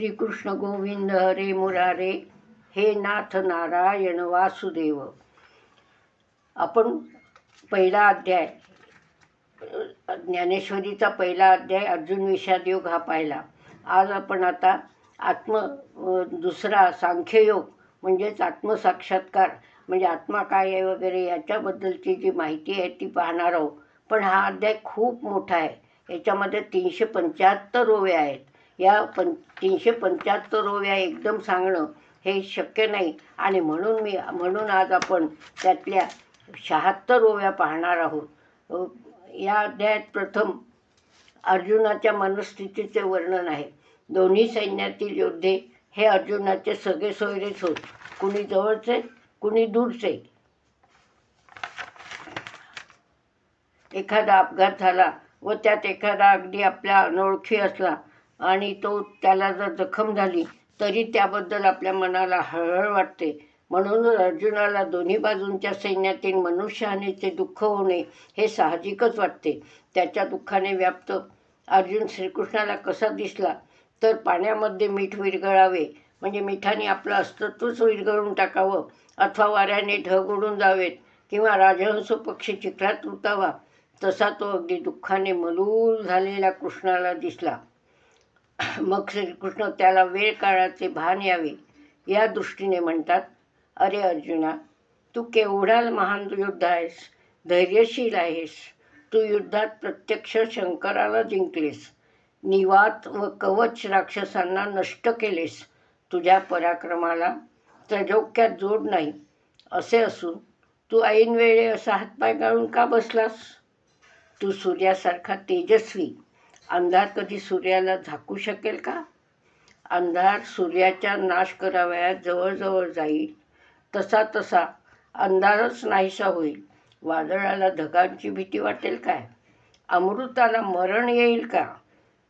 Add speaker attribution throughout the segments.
Speaker 1: श्रीकृष्ण गोविंद हरे मुरारे हे नाथ नारायण वासुदेव. आपण पहिला अध्याय ज्ञानेश्वरीचा पहिला अध्याय अर्जुन विषाद योग हा पाहिला. आज आपण आता आत्म दुसरा सांख्ययोग म्हणजेच आत्मसाक्षात्कार म्हणजे आत्मा काय आहे वगैरे याच्याबद्दलची जी माहिती आहे ती पाहणार आहोत. पण हा अध्याय खूप मोठा आहे. याच्यामध्ये तीनशे पंच्याहत्तर ओव्या आहेत. या पं तीनशे पंच्याहत्तर ओव्या एकदम सांगणं हे शक्य नाही. आणि म्हणून मी म्हणून आज आपण त्यातल्या शहात्तर ओव्या पाहणार आहोत. या अध्यायात प्रथम अर्जुनाच्या मनस्थितीचे वर्णन आहे. दोन्ही सैन्यातील योद्धे हे अर्जुनाचे सगळे सोयरेच होत कुणी जवळचे कुणी दूरचे. एखादा अपघात झाला व त्यात एखादा अगदी आपल्या अनोळखी असला आणि तो त्याला जर जखम झाली तरी त्याबद्दल आपल्या मनाला हळहळ वाटते. म्हणून अर्जुनाला दोन्ही बाजूंच्या सैन्यातील मनुष्यहानीचे दुःख होणे हे साहजिकच वाटते. त्याच्या दुःखाने व्याप्त अर्जुन श्रीकृष्णाला कसा दिसला? तर पाण्यामध्ये मीठ विरघळावे म्हणजे मिठाने आपलं अस्तित्वच विरघळून टाकावं अथवा वाऱ्याने ढग उडून जावेत किंवा राजहंस पक्षी चिखलात उतावा तसा तो अगदी दुःखाने मलूल झालेल्या कृष्णाला दिसला. मग श्रीकृष्ण त्याला वेळ काळाचे भान यावे. या दृष्टीने म्हणतात अरे अर्जुना तू केवढा महान योद्धा आहेस धैर्यशील आहेस. तू युद्धात प्रत्यक्ष शंकराला जिंकलेस. निवात व कवच राक्षसांना नष्ट केलेस. तुझ्या पराक्रमाला त्रजोक्यात जोड नाही. असे असून तू ऐन वेळे असा हातपाय गाळून का बसलास? तू सूर्यासारखा तेजस्वी अंधार कधी सूर्याला झाकू शकेल का? अंधार सूर्याच्या नाश करावयात जवळजवळ जाईल. तसा तसा अंधारच नाहीसा होईल. वादळाला ढगांची भीती वाटेल काय? अमृताला मरण येईल का?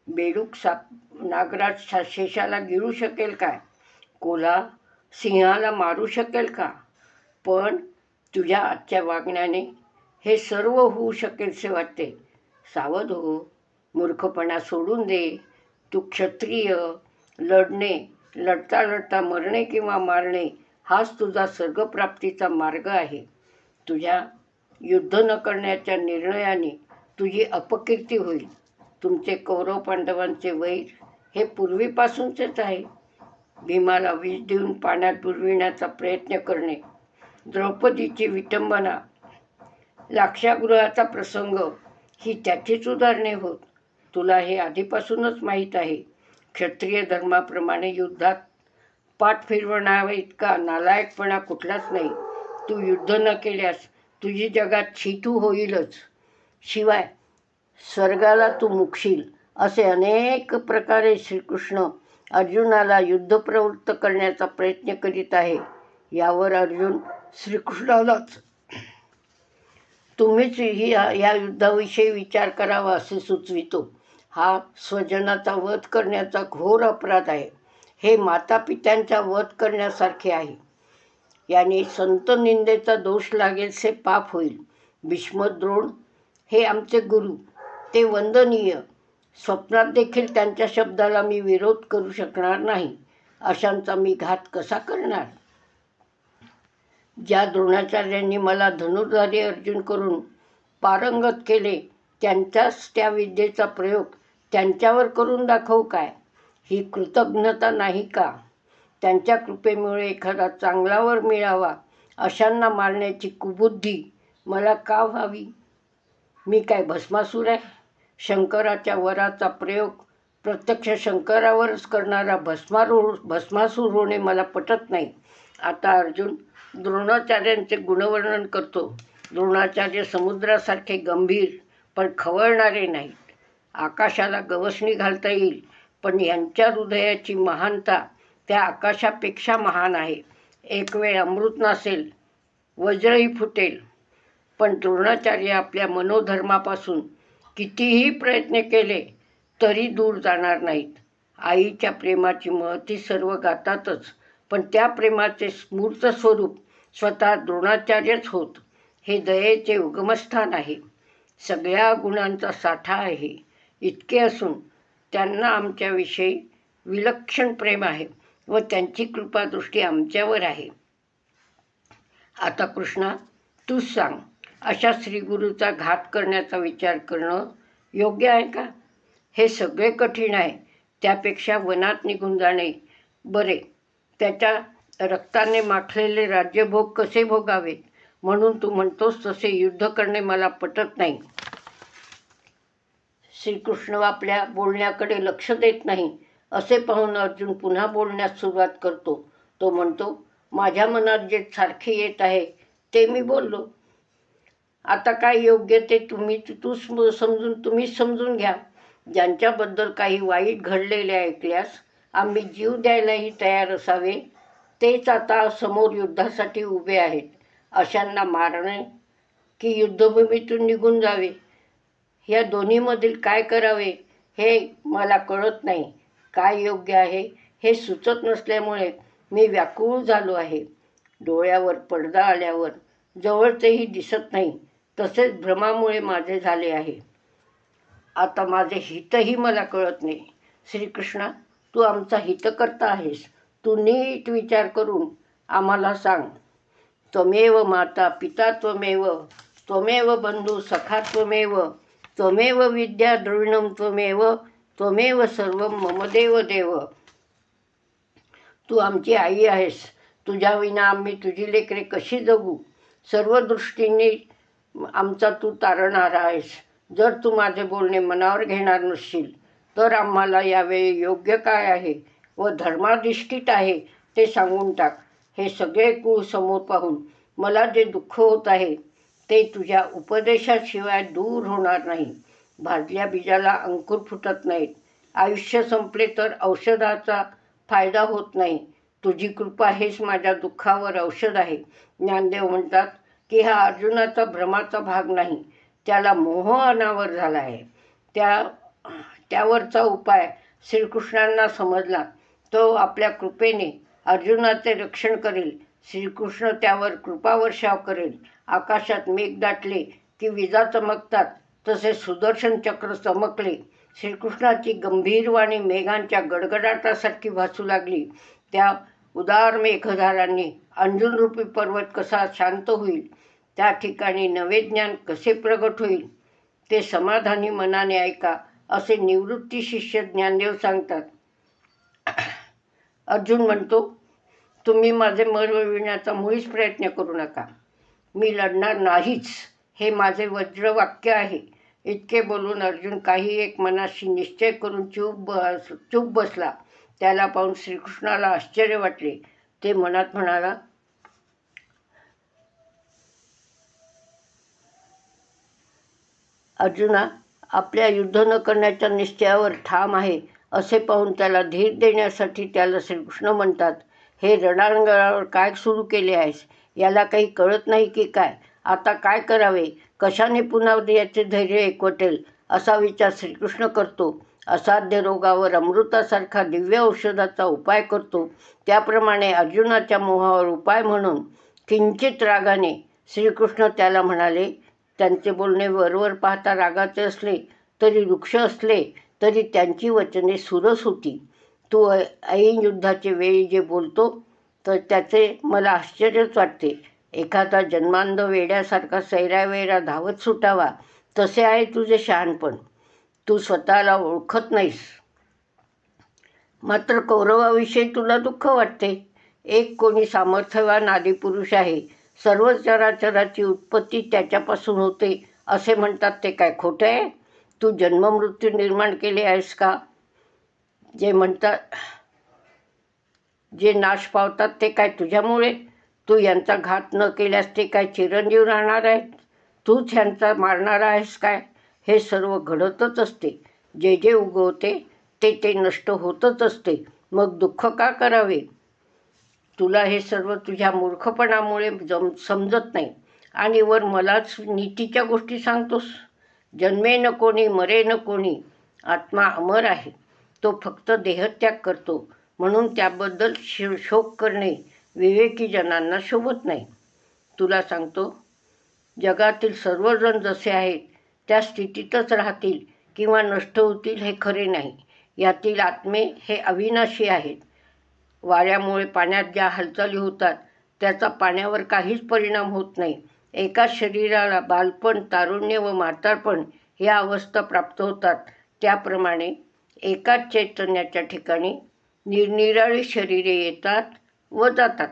Speaker 1: बेडूक साप नागराज शा- शेषाला गिळू शकेल काय? कोला सिंहाला मारू शकेल का? पण तुझ्या आजच्या वागण्याने हे सर्व होऊ शकेलसे वाटते. सावध हो. मूर्खपणा सोडून दे. तू क्षत्रिय लढणे लढता लढता मरणे किंवा मारणे हाच तुझा स्वर्गप्राप्तीचा मार्ग आहे. तुझ्या युद्ध न करण्याच्या निर्णयाने तुझी अपकीर्ती होईल. तुमचे कौरव पांडवांचे वैर हे पूर्वीपासूनचेच आहे. भीमाला विष देऊन पाण्यात बुडविण्याचा प्रयत्न करणे द्रौपदीची विटंबना लाक्षागृहाचा प्रसंग ही त्याचीच उदाहरणे होत. तुला हे आधीपासूनच माहीत आहे. क्षत्रिय धर्माप्रमाणे युद्धात पाठ फिरवणावा इतका नालायकपणा कुठलाच नाही. तू युद्ध न केल्यास तुझी जगात छितू होईलच. शिवाय स्वर्गाला तू मुकशील असे अनेक प्रकारे श्रीकृष्ण अर्जुनाला युद्धप्रवृत्त करण्याचा प्रयत्न करीत आहे. यावर अर्जुन श्रीकृष्णालाच तुम्हीच ही या युद्धाविषयी विचार करावा असे सुचवितो. हा स्वजनाचा वध करण्याचा घोर अपराध आहे. हे मातापित्यांचा वध करण्यासारखे आहे. याने संत निंदेचा दोष लागेलसे पाप होईल. भीष्मद्रोण हे आमचे गुरु. ते वंदनीय. स्वप्नात देखील त्यांच्या शब्दाला मी विरोध करू शकणार नाही. अशांचा मी घात कसा करणार? ज्या द्रोणाचार्यांनी मला धनुर्धारी अर्जुन करून पारंगत केले त्यांच्याच त्या विद्येचा प्रयोग त्यांच्यावर करून दाखवू काय? ही कृतज्ञता नाही का? त्यांच्या कृपेमुळे एखादा चांगलावर मिळावा अशांना मारण्याची कुबुद्धी मला का व्हावी? मी काय भस्मासूर आहे? शंकराच्या वराचा प्रयोग प्रत्यक्ष शंकरावरच करणारा भस्मारू भस्मासूर होणे मला पटत नाही. आता अर्जुन द्रोणाचार्यांचे गुणवर्णन करतो. द्रोणाचार्य समुद्रासारखे गंभीर पण खवळणारे नाहीत. आकाशाला गवसणी घालता येईल पण यांच्या हृदयाची महानता त्या आकाशापेक्षा महान आहे. एक वेळ अमृत नसेल वज्रही फुटेल पण द्रोणाचार्य आपल्या मनोधर्मापासून कितीही प्रयत्न केले तरी दूर जाणार नाहीत. आईच्या प्रेमाची महती सर्व गातातच पण त्या प्रेमाचे स्मूर्त स्वरूप स्वतः द्रोणाचार्यच होत. हे दयेचे उगमस्थान आहे. सगळ्या गुणांचा साठा आहे. इतके असून त्यांना आमच्याविषयी विलक्षण प्रेम आहे व त्यांची कृपादृष्टी आमच्यावर आहे. आता कृष्णा तूच सांग अशा श्रीगुरूचा घात करण्याचा विचार करणं योग्य आहे का? हे सगळे कठीण आहे. त्यापेक्षा वनात निघून जाणे बरे. त्याच्या रक्ताने माखलेले राज्यभोग कसे भोगावे म्हणून तू म्हणतोस तसे युद्ध करणे मला पटत नाही. श्रीकृष्ण आपल्या बोलण्याकडे लक्ष देत नाही असे पाहून अर्जुन पुन्हा बोलण्यास सुरुवात करतो. तो म्हणतो माझ्या मनात जे सारखे येत आहे ते मी बोललो. आता काय योग्य ते तुम्ही तू समजून तुम्हीच समजून घ्या. ज्यांच्याबद्दल काही वाईट घडलेले ऐकल्यास आम्ही जीव द्यायलाही तयार असावे. तेच आता समोर युद्धासाठी उभे आहेत. अशांना मारणे की युद्धभूमीतून निघून जावे. या दोन्हीमधील काय करावे हे मला कळत नाही. काय योग्य आहे हे सुचत नसल्यामुळे मी व्याकुळ झालो आहे. डोळ्यावर पडदा आल्यावर जवळचेही दिसत नाही तसेच भ्रमामुळे माझे झाले आहे. आता माझे हितही मला कळत नाही. श्रीकृष्णा तू आमचा हितकर्ता आहेस. तू नीट विचार करून आम्हाला सांग. त्वमेव माता पिता त्वमेव त्वमेव बंधू सखा त्वमेव त्वमेव विद्या द्रविणम त्वमेव त्वमेव सर्व मम देव देव. तू आमची आई आहेस. तुझ्या विना आम्ही तुझी लेकरे कशी जगू? सर्व दृष्टीने आमचा तू तारणारा आहेस. जर तू माझे बोलणे मनावर घेणार नसशील तर आम्हाला यावेळी योग्य काय आहे व धर्माधिष्ठित आहे ते सांगून टाक. हे सगळे कुळ समोर पाहून मला जे दुःख होत आहे ते तुझ्या उपदेशाशिवाय दूर होणार नाही. भाजल्या बीजाला अंकुर फुटत नाहीत. आयुष्य संपले तर औषधाचा फायदा होत नाही. तुझी कृपा हेच माझ्या दुःखावर औषध आहे. ज्ञानदेव म्हणतात की हा अर्जुनाचा भ्रमाचा भाग नाही. त्याला मोह अनावर झाला आहे. त्या त्यावरचा उपाय श्रीकृष्णांना समजला. तो आपल्या कृपेने अर्जुनाचे रक्षण करेल. श्रीकृष्ण त्यावर कृपावर्षाव करेल. आकाशात मेघ दाटले की विजा चमकतात. तसे सुदर्शन चक्र चमकले. श्रीकृष्णाची गंभीर वाणी मेघांच्या गडगडाटासारखी भासू लागली. त्या उदार मेघधारांनी अंजुनरूपी पर्वत कसा शांत होईल त्या ठिकाणी नवे ज्ञान कसे प्रगट होईल ते समाधानी मनाने ऐका असे निवृत्ती शिष्य ज्ञानदेव सांगतात. अर्जुन म्हणतो तुम्ही माझे मन वळविण्याचा मुळीच प्रयत्न करू नका. मी लढणार नाहीच. हे माझे वज्रवाक्य आहे. इतके बोलून अर्जुन काही एक मनाशी निश्चय करून चूप बस चूप बसला. त्याला पाहून श्रीकृष्णाला आश्चर्य वाटले. ते मनात म्हणाला अर्जुना आपल्या युद्ध न करण्याच्या निश्चयावर ठाम आहे. असे पाहून त्याला धीर देण्यासाठी त्याला श्रीकृष्ण म्हणतात हे रणांगणावर काय सुरू केले आहेस? याला काही कळत नाही की काय? आता काय करावे? कशाने पुन्हा याचे धैर्य एकवटेल? असा विचार श्रीकृष्ण करतो. असाध्य रोगावर अमृतासारखा दिव्य औषधाचा उपाय करतो. त्याप्रमाणे अर्जुनाच्या मोहावर उपाय म्हणून किंचित रागाने श्रीकृष्ण त्याला म्हणाले त्यांचे बोलणे वरवर पाहता रागाचे असले तरी वृक्ष असले तरी त्यांची वचने सुरस होती. तू ऐन युद्धाचे वेळी जे बोलतो तर त्याचे मला आश्चर्यच वाटते. एखादा जन्मांध वेड्यासारखा सैरावेरा धावत सुटावा तसे आहे तुझे शहाणपण. तू स्वतःला ओळखत नाहीस. मात्र कौरवाविषयी तुला दुःख वाटते. एक कोणी सामर्थ्यवान आदिपुरुष आहे. सर्व चराचराची उत्पत्ती त्याच्यापासून होते असे म्हणतात ते काय खोटं आहे? तू जन्ममृत्यू निर्माण केले आहेस का? जे म्हणतात जे नाश पावतात ते काय तुझ्यामुळे? तू यांचा घात न केल्यास ते काय चिरंजीव राहणार आहेत? तूच ह्यांचा मारणार आहेस काय? हे सर्व घडतच असते. जे जे उगवते ते ते नष्ट होतच असते. मग दुःख का करावे? तुला हे सर्व तुझ्या मूर्खपणामुळे जम समजत नाही. आणि वर मलाच नीतीच्या गोष्टी सांगतोस. जन्मे न कोणी मरे न कोणी. आत्मा अमर आहे. तो फक्त देहत्याग करतो. म्हणून त्याबद्दल शो शोक करणे विवेकी जनांना शोभत नाही. तुला सांगतो जगातील सर्वजण जसे आहेत त्या स्थितीतच राहतील किंवा नष्ट होतील हे खरे नाही. यातील आत्मे हे अविनाशी आहेत. वाऱ्यामुळे पाण्यात ज्या हालचाली होतात त्याचा पाण्यावर काहीच परिणाम होत नाही. एका शरीराला बालपण तारुण्य व म्हातारपण या अवस्था प्राप्त होतात. त्याप्रमाणे एकाच चैतन्याच्या ठिकाणी निरनिराळी शरीरे येतात व जातात.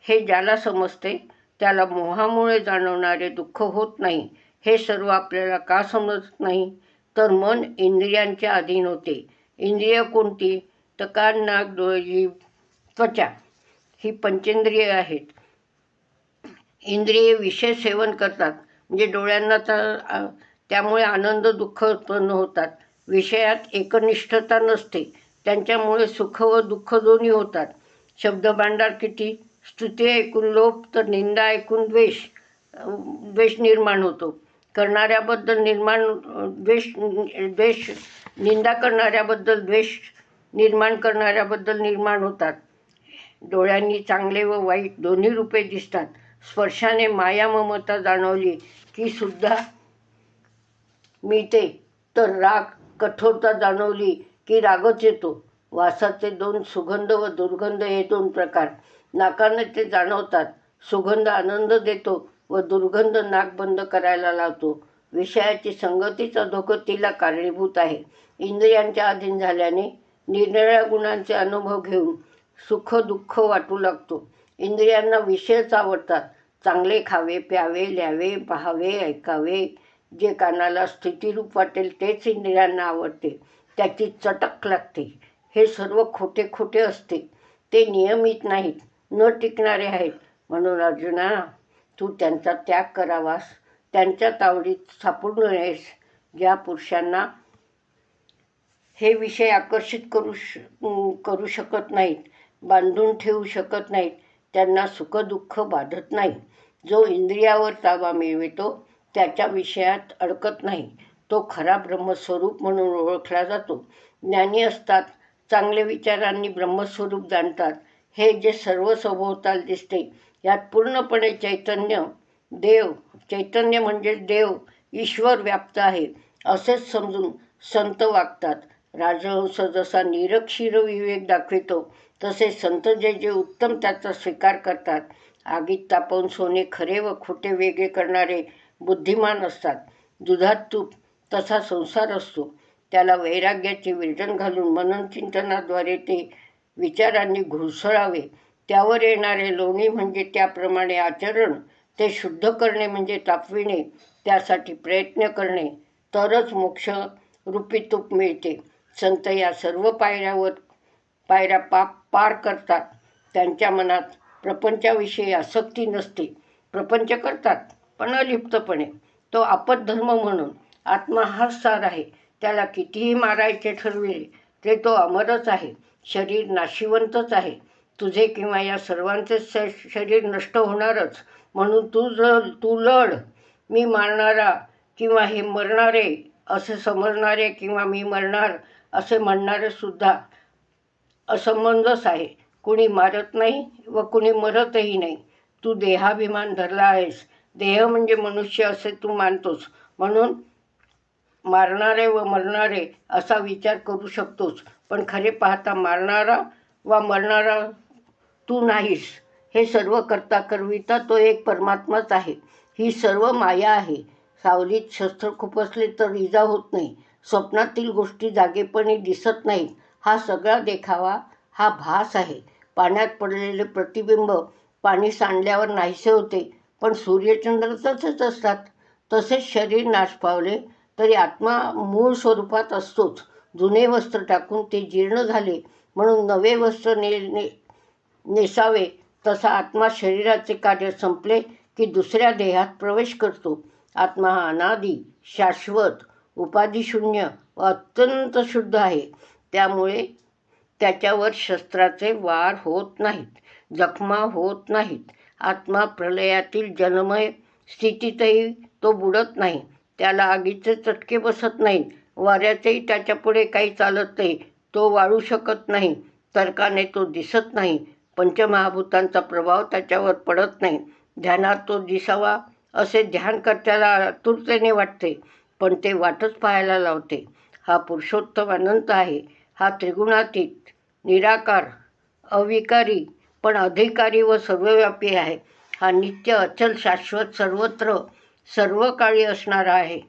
Speaker 1: हे ज्याला समजते त्याला मोहामुळे जाणवणारे दुःख होत नाही. हे सर्व आपल्याला का समजत नाही? तर मन इंद्रियांच्या अधीन होते. इंद्रिय कोणती? तर कान नाक डोळे जीभ त्वचा. ही पंचेंद्रिय आहेत. इंद्रिये विषय सेवन करतात. म्हणजे डोळ्यांना तर त्यामुळे आनंद दुःख उत्पन्न होतात. विषयात एकनिष्ठता नसते. त्यांच्यामुळे सुख व दुःख दोन्ही होतात. शब्दभांडार किती? स्तुती ऐकून लोभ तर निंदा ऐकून द्वेष. द्वेष निर्माण होतो. करणाऱ्याबद्दल निर्माण द्वेष द्वेष निंदा करणाऱ्याबद्दल द्वेष निर्माण करणाऱ्याबद्दल निर्माण होतात. डोळ्यांनी चांगले व वाईट दोन्ही रूपे दिसतात. स्पर्शाने माया ममता जाणवली की सुद्धा मिळते. तर राग कठोरता जाणवली की रागच येतो. वासाचे दोन सुगंध व दुर्गंध हे दोन प्रकार. नाकाने ते जाणवतात. सुगंध आनंद देतो व दुर्गंध नाक बंद करायला लावतो. विषयाची संगतीच अधोगतीला कारणीभूत आहे. इंद्रियांच्या अधीन झाल्याने निरनिळ्या गुणांचे अनुभव घेऊन सुख दुःख वाटू लागतो. इंद्रियांना विषयच आवडतात. चांगले खावे प्यावे ल्यावे पहावे ऐकावे. जे कानाला स्थितीरूप वाटेल तेच इंद्रियांना आवडते. त्याची चटक लागते. हे सर्व खोटे खोटे असते. ते नियमित नाहीत न टिकणारे आहेत. म्हणून अर्जुना तू त्यांचा त्याग करावास. त्यांच्या तावडीत सापडू नयेस. ज्या पुरुषांना हे विषय आकर्षित करू श करू शकत नाहीत बांधून ठेवू शकत नाहीत त्यांना सुखदुःख बाधत नाही. जो इंद्रियावर ताबा मिळवितो त्याच्या विषयात अडकत नाही. तो खरा ब्रह्मस्वरूप म्हणून ओळखला जातो. ज्ञानी असतात चांगल्या विचारांनी ब्रह्मस्वरूप जाणतात. हे जे सर्व सभोवताल दिसते यात पूर्णपणे चैतन्य देव चैतन्य म्हणजे देव ईश्वर व्याप्त आहे असेच समजून संत वागतात. राजहंस जसा निरक्षीर विवेक दाखवितो तसे संत जे जे उत्तम त्याचा स्वीकार करतात. आगीत तापवून सोने खरे व खोटे वेगळे करणारे बुद्धिमान असतात. दुधात तूप तसा संसार असतो. त्याला वैराग्याचे विरजन घालून मनन चिंतनाद्वारे ते विचारांनी घुसळावे. त्यावर येणारे लोणी म्हणजे त्याप्रमाणे आचरण ते शुद्ध करणे म्हणजे तापविणे त्यासाठी प्रयत्न करणे तरच मोक्ष रूपी तूप मिळते. संत या सर्व पायऱ्यावर पायऱ्या पाप पार करतात. त्यांच्या मनात प्रपंचाविषयी आसक्ती नसते. प्रपंच करतात पण अलिप्तपणे. तो आपद्धर्म म्हणून आत्मा हाच सार आहे. त्याला कितीही मारायचे ठरविले ते तो अमरच आहे. शरीर नाशिवंतच आहे. तुझे किंवा या सर्वांचे श शरीर नष्ट होणारच. म्हणून तू जर तू लढ. मी मारणारा किंवा हे मरणारे असे समजणारे किंवा मी मरणार असे म्हणणारे सुद्धा असंबंधच आहे. कुणी मारत नाही व कुणी मरतही नाही. तू देहाभिमान धरला आहेस. देह म्हणजे मनुष्य असे तू मानतोस. म्हणून मारणारे व मरणारे असा विचार करू शकतोस. पण खरे पाहता मारणारा वा मरणारा तू नाहीस. हे सर्व करता करविता तो एक परमात्माच आहे. ही सर्व माया आहे. सावलीत शस्त्र खुपसले तर इजा होत नाही. स्वप्नातील गोष्टी जागेपणी दिसत नाहीत. हा सगळा देखावा हा भास आहे. पाण्यात पडलेले प्रतिबिंब पाणी सांडल्यावर नाहीसे होते. पण सूर्यचंद्र तसेच असतात. तसेच शरीर नाश पावले तरी आत्मा मूळ स्वरूपात असतोच. जुने वस्त्र टाकून ते जीर्ण झाले म्हणून नवे वस्त्र ने ने नेसावे. तसा आत्मा शरीराचे कार्य संपले की दुसऱ्या देहात प्रवेश करतो. आत्मा हा अनादी शाश्वत उपाधिशून्य व अत्यंत शुद्ध आहे. त्यामुळे त्याच्यावर शस्त्राचे वार होत नाहीत जखमा होत नाहीत. आत्मा प्रलयातील जन्मय स्थितीतही तो बुडत नाही. त्याला आगीचे चटके बसत नाहीत. वाऱ्याचेही त्याच्यापुढे काही चालत नाही. तो वाळू शकत नाही. तर्काने तो दिसत नाही. पंचमहाभूतांचा प्रभाव त्याच्यावर पडत नाही. ध्यानात तो दिसावा असे ध्यानकर्त्याला आतुरतेने वाटते पण ते वाटच पाहायला लावते. हा पुरुषोत्तम अनंत आहे. हा त्रिगुणातीत निराकार अविकारी पण अधिकारी व सर्वव्यापी आहे. हा नित्य अचल शाश्वत सर्वत्र सर्व काळी असणारा आहे.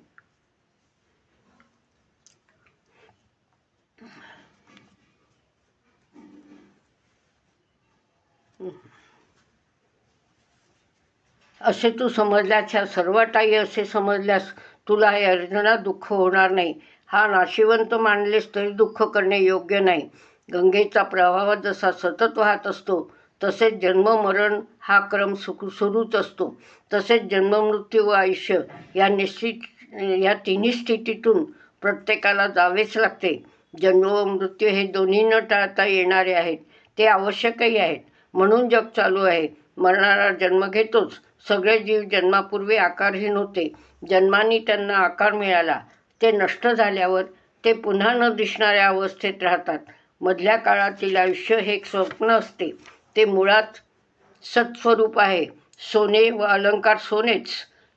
Speaker 1: असे तू समजल्यास ह्या सर्वटाई असे समजल्यास तुला हे अर्जुना दुःख होणार नाही. हा नाशिवंत मानलेस तरी दुःख करणे योग्य नाही. गंगेचा प्रवाह जसा सतत वाहत असतो तसेच जन्म मरण हा क्रम सुखू सुरूच असतो. तसेच जन्ममृत्यू व आयुष्य या निश्चित या तिन्ही स्थितीतून प्रत्येकाला जावेच लागते. जन्म व मृत्यू हे दोन्ही न टाळता येणारे आहेत. ते आवश्यकही आहेत. म्हणून जग चालू आहे. मरणारा जन्म घेतोच. सगळे जीव जन्मापूर्वी आकारहीन होते. जन्माने त्यांना आकार मिळाला. ते नष्ट झाल्यावर ते पुन्हा न दिसणाऱ्या अवस्थेत राहतात. मधल्या काळातील आयुष्य हे एक स्वप्न असते. ते मुळात सत्स्वरूप आहे. सोने व अलंकार सोनेच.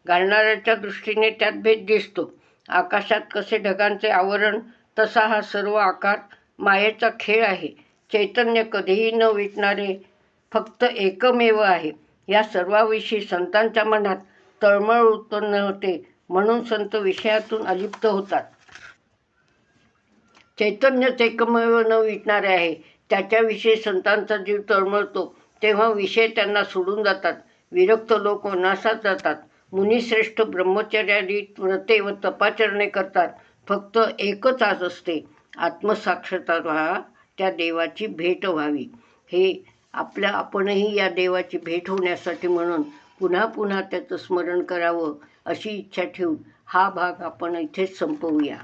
Speaker 1: घालणाऱ्याच्या दृष्टीने त्यात भेद दिसतो. आकाशात कसे ढगांचे आवरण तसा हा सर्व आकार मायेचा खेळ आहे. चैतन्य कधीही न विटणारे फक्त एकमेव आहे. या सर्वाविषयी संतांच्या मनात तळमळ उत्पन्न होते म्हणून संत विषयातून अलिप्त होतात. चैतन्यच एकमेव न विटणारे आहे. त्याच्याविषयी संतांचा जीव तळमळतो. तेव्हा विषय त्यांना सोडून जातात. विरक्त लोक वनासात जातात. मुनिश्रेष्ठ ब्रह्मचर्यादी व्रते व तपाचरणे करतात. फक्त एकच आज असते. आत्मसाक्षरता व्हा त्या देवाची भेट व्हावी. हे आपल्या आपणही या देवाची भेट होण्यासाठी म्हणून पुन्हा पुन्हा त्याचं स्मरण करावं अशी इच्छा ठेवून हा भाग आपण इथेच संपवूया.